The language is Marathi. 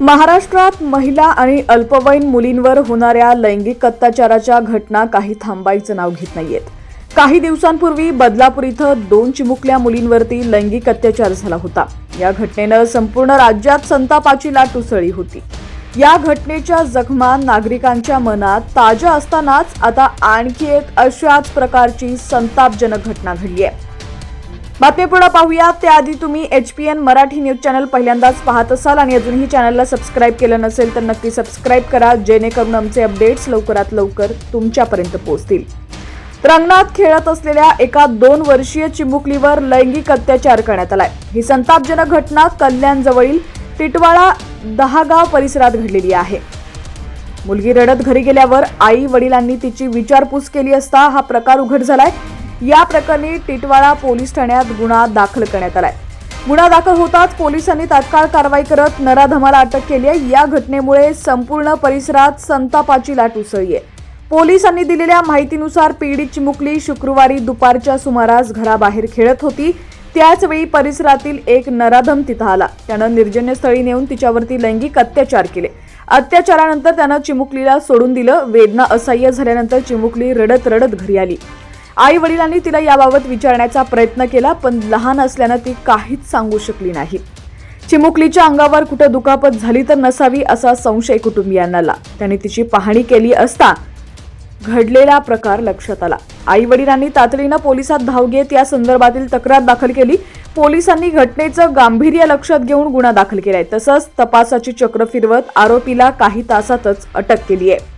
महाराष्ट्रात महिला आणि अल्पवयीन मुलींवर होणाऱ्या लैंगिक अत्याचाराच्या घटना काही थांबायचं नाव घेत नाहीयेत. काही दिवसांपूर्वी बदलापूर इथं दोन चिमुकल्या मुलींवरती लैंगिक अत्याचार झाला होता. या घटनेनं संपूर्ण राज्यात संतापाची लाट उसळली होती. या घटनेच्या जखमा नागरिकांच्या मनात ताज्या असतानाच आता आणखी एक अशाच प्रकारची संतापजनक घटना घडली आहे. बातमी पुढे पाहूया. त्याआधी तुम्ही H P N Marathi news channel पहिल्यांदाच पाहत असाल आणि अजूनही चॅनलला सबस्क्राईब केलं नसेल तर नक्की सबस्क्राईब करा जेणेकरून आमचे अपडेट्स लवकरात लवकर तुमच्यापर्यंत पोहोचतील. रंगणात खेळत असलेल्या एका दोन वर्षीय चिमुकलीवर लैंगिक अत्याचार करण्यात आलाय. ही संतापजनक घटना कल्याणजवळील टिटवाळा दहागाव परिसरात घडलेली आहे. मुलगी रडत घरी गेल्यावर आई वडिलांनी तिची विचारपूस केली असता हा प्रकार उघड झालाय. या प्रकरणी टिटवाळा पोलीस ठाण्यात गुन्हा दाखल करण्यात आलाय. गुन्हा दाखल होताच पोलिसांनी तात्काळ कारवाई करत नराधमाला अटक केली आहे. या घटनेमुळे संपूर्ण परिसरात संतापाची लाट उसळली आहे. पोलिसांनी दिलेल्या माहितीनुसार पीडित चिमुकली शुक्रवारी दुपारच्या सुमारास घराबाहेर खेळत होती. त्याचवेळी परिसरातील एक नराधम तिथं आला. त्यानं निर्जन्यस्थळी नेऊन तिच्यावरती लैंगिक अत्याचार केले. अत्याचारानंतर त्यानं चिमुकलीला सोडून दिलं. वेदना असह्य झाल्यानंतर चिमुकली रडत रडत घरी आली. आई वडिलांनी तिला याबाबत विचारण्याचा प्रयत्न केला पण लहान असल्यानं ती काहीच सांगू शकली नाही. चिमुकलीच्या अंगावर कुठं दुखापत झाली तर नसावी असा संशय कुटुंबियांनाला. त्याने तिची पाहणी केली असता घडलेला प्रकार लक्षात आला. आई वडिलांनी तातडीनं पोलिसात धाव घेत या संदर्भातील तक्रार दाखल केली. पोलिसांनी घटनेचं गांभीर्य लक्षात घेऊन गुन्हा दाखल केलाय. तसंच तपासाची चक्र फिरवत आरोपीला काही तासातच अटक केली आहे